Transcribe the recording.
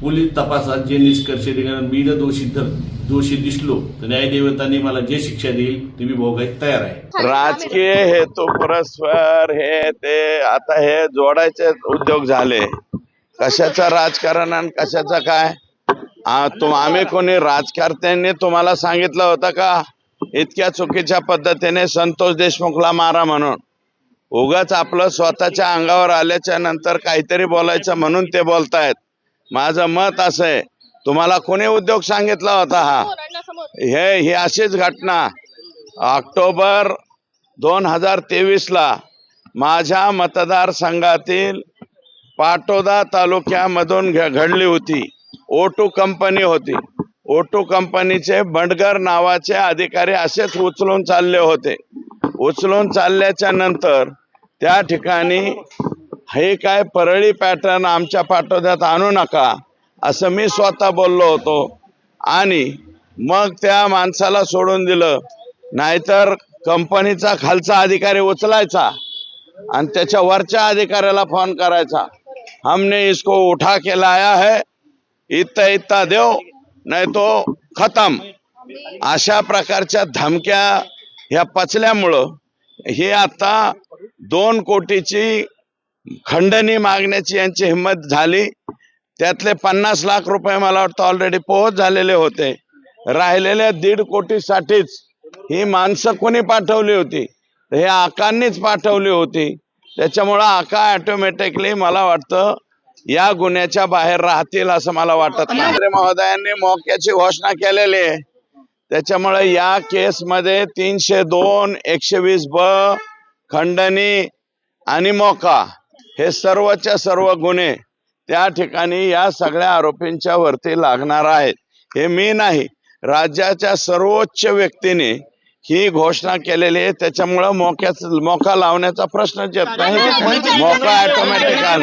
Police तपासात जे निष्कर्ष दिल्यानंतर मी जर दोषी तर दोषी दिसलो तर न्यायदेवतांनी मला जे शिक्षा देईल ते मी भोगायला तयार आहे. राजकीय हे तो परस्पर हे ते आता हे जोडायचे उद्योग झाले. कशाचं राजकारण आणि कशाचं काय? आम्ही कोणी राजकारत्यांनी तुम्हाला सांगितलं होतं का? इतक्या चुकीच्या पद्धतीने संतोष देशमुखला मारा म्हणून. उगाच आपलं स्वतःच्या अंगावर आल्याच्यानंतर काहीतरी बोलायचं म्हणून ते बोलतायत. माझं मत असं आहे. तुम्हाला कोणी उद्योग सांगितला होता हा? हे ही अशीच घटना. ऑक्टोबर दोन हजार तेवीसला माझ्या मतदारसंघातील पाटोदा तालुक्यामधून घडली होती. ओटू कंपनी होती. ओटू कंपनीचे बंडगर नावाचे अधिकारी असेच उचलून चालले होते. उचलून चालल्याच्या नंतर त्या ठिकाणी हे काय परळी पॅटर्न आमच्या पाठोद्यात आणू नका असं मी स्वतः बोललो होतो. आणि मग त्या माणसाला सोडून दिलं. नाहीतर कंपनीचा खालचा अधिकारी उचलायचा आणि त्याच्या वरच्या अधिकाऱ्याला फोन करायचा. हमने इसको उठा के लाया है इतना इत्ता देव नाही तो खतम. अशा प्रकारच्या धमक्या ह्या पचल्यामुळं हे आता दोन कोटीची खंडणी मागण्याची यांची हिंमत झाली. त्यातले पन्नास लाख रुपये मला वाटतं ऑलरेडी पोहोच झालेले होते. राहिलेल्या दीड कोटीसाठीच ही माणसं कोणी पाठवली होती? हे आकांनीच पाठवली होती. त्याच्यामुळं आका ऑटोमॅटिकली मला वाटतं या गुन्ह्याच्या बाहेर राहतील असं मला वाटत नाही. महोदयांनी मोक्याची घोषणा केलेली आहे. त्याच्यामुळे या केसमध्ये तीनशे दोन एकशे वीस ब खंडणी आणि मोका. हे सर्वच्या सर्व गुन्हे त्या ठिकाणी या सगळ्या आरोपींच्या वरती लागणार आहेत. हे मी नाही राज्याच्या सर्वोच्च व्यक्तीने ही घोषणा केलेली आहे. त्याच्यामुळं मोक्याच मोका लावण्याचा प्रश्नच येत नाही मोका ऑटोमॅटिक आला.